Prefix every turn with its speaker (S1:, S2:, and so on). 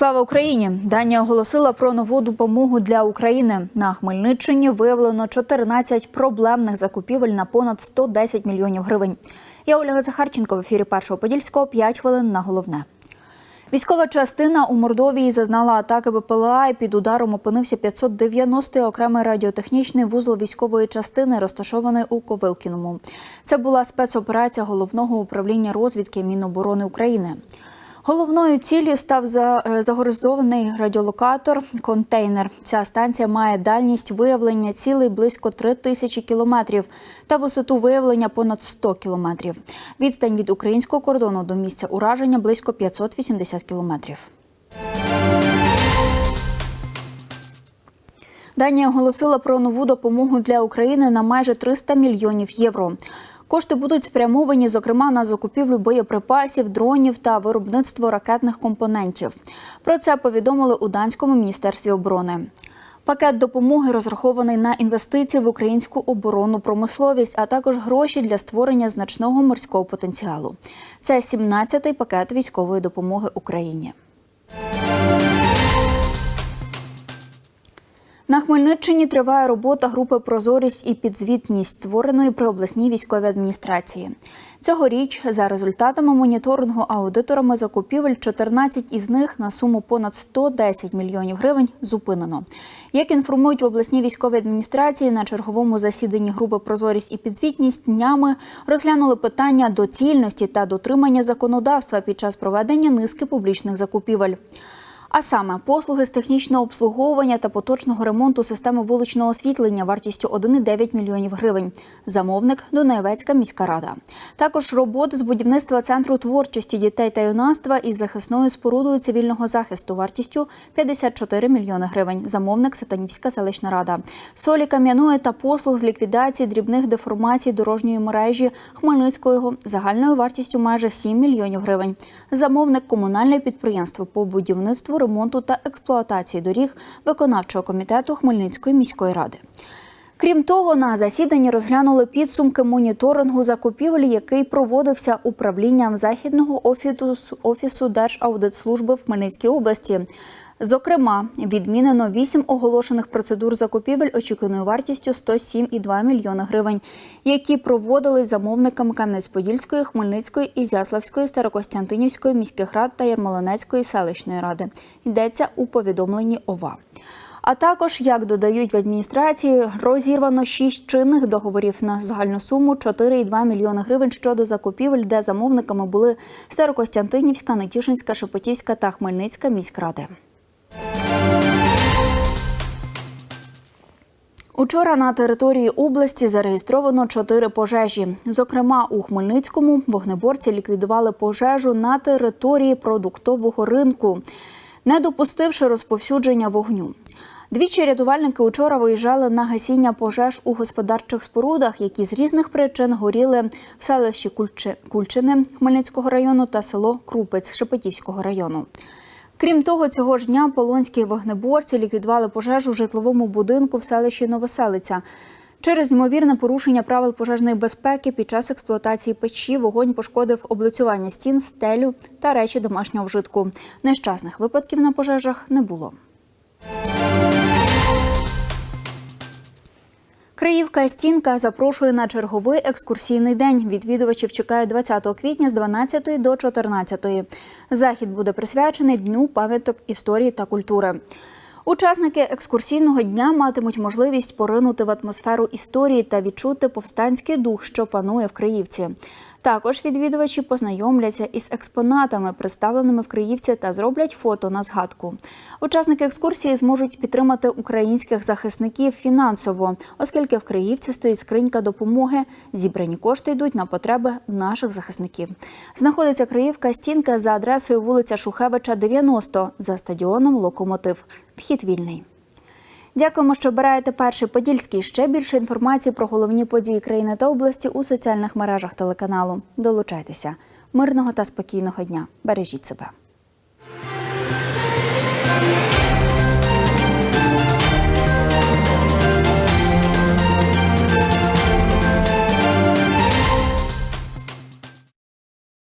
S1: Слава Україні! Данія оголосила про нову допомогу для України. На Хмельниччині виявлено 14 проблемних закупівель на понад 110 мільйонів гривень. Я Ольга Захарченко в ефірі першого подільського 5 хвилин на головне. Військова частина у Мордовії зазнала атаки БПЛА і під ударом опинився 590-й окремий радіотехнічний вузол військової частини, розташований у Ковилкіному. Це була спецоперація головного управління розвідки Міноборони України. Головною ціллю став е, загоризований радіолокатор контейнер. Ця станція має дальність виявлення цілей близько 3 тисячі кілометрів та висоту виявлення понад 100 кілометрів. Відстань від українського кордону до місця ураження близько 580 кілометрів. Данія оголосила про нову допомогу для України на майже 300 мільйонів євро. Кошти будуть спрямовані, зокрема, на закупівлю боєприпасів, дронів та виробництво ракетних компонентів. Про це повідомили у данському міністерстві оборони. Пакет допомоги розрахований на інвестиції в українську оборонну промисловість, а також гроші для створення значного морського потенціалу. Це 17-й пакет військової допомоги Україні. Хмельниччині триває робота групи Прозорість і підзвітність, створеної при обласній військовій адміністрації. Цьогоріч, за результатами моніторингу аудиторами закупівель, 14 із них на суму понад 110 мільйонів гривень зупинено. Як інформують в обласній військовій адміністрації, на черговому засіданні групи Прозорість і підзвітність днями розглянули питання доцільності та дотримання законодавства під час проведення низки публічних закупівель. А саме послуги з технічного обслуговування та поточного ремонту системи вуличного освітлення вартістю 1,9 мільйонів гривень. Замовник Дунаєвецька міська рада. Також роботи з будівництва центру творчості дітей та юнацтва із захисною спорудою цивільного захисту вартістю 54 мільйони гривень. Замовник Сатанівська селищна рада. Солі кам'яної та послуг з ліквідації дрібних деформацій дорожньої мережі Хмельницького загальною вартістю майже 7 мільйонів гривень. Замовник комунальне підприємство по будівництву, ремонту та експлуатації доріг виконавчого комітету Хмельницької міської ради. Крім того, на засіданні розглянули підсумки моніторингу закупівель, який проводився управлінням західного офісу, офісу Держаудитслужби в Хмельницькій області. Зокрема, відмінено вісім оголошених процедур закупівель очікуваною вартістю 107,2 мільйона гривень, які проводили замовниками Кам'янець-Подільської, Хмельницької, Ізяславської, Старокостянтинівської міських рад та Ярмолинецької селищної ради. Йдеться у повідомленні ОВА. А також, як додають в адміністрації, розірвано шість чинних договорів на загальну суму 4,2 мільйони гривень щодо закупівель, де замовниками були Старокостянтинівська, Нетішинська, Шепетівська та Хмельницька міськради. Учора на території області зареєстровано чотири пожежі. Зокрема, у Хмельницькому вогнеборці ліквідували пожежу на території продуктового ринку, не допустивши розповсюдження вогню. Двічі рятувальники учора виїжджали на гасіння пожеж у господарчих спорудах, які з різних причин горіли в селищі Кульчи- Кульчини Хмельницького району та село Крупець Шепетівського району. Крім того, цього ж дня полонські вогнеборці ліквідували пожежу в житловому будинку в селищі Новоселиця. Через ймовірне порушення правил пожежної безпеки під час експлуатації печі вогонь пошкодив облицювання стін, стелю та речі домашнього вжитку. Нещасних випадків на пожежах не було. Криївка Стінка запрошує на черговий екскурсійний день. Відвідувачів чекає 20 квітня з 12 до 14. Захід буде присвячений Дню пам'яток історії та культури. Учасники екскурсійного дня матимуть можливість поринути в атмосферу історії та відчути повстанський дух, що панує в Криївці. Також відвідувачі познайомляться із експонатами, представленими в Криївці, та зроблять фото на згадку. Учасники екскурсії зможуть підтримати українських захисників фінансово, оскільки в Криївці стоїть скринька допомоги. Зібрані кошти йдуть на потреби наших захисників. Знаходиться Криївка стінка за адресою вулиця Шухевича, 90, за стадіоном Локомотив. Вхід вільний. Дякуємо, що обираєте перший подільський. Ще більше інформації про головні події країни та області у соціальних мережах телеканалу. Долучайтеся. Мирного та спокійного дня. Бережіть себе.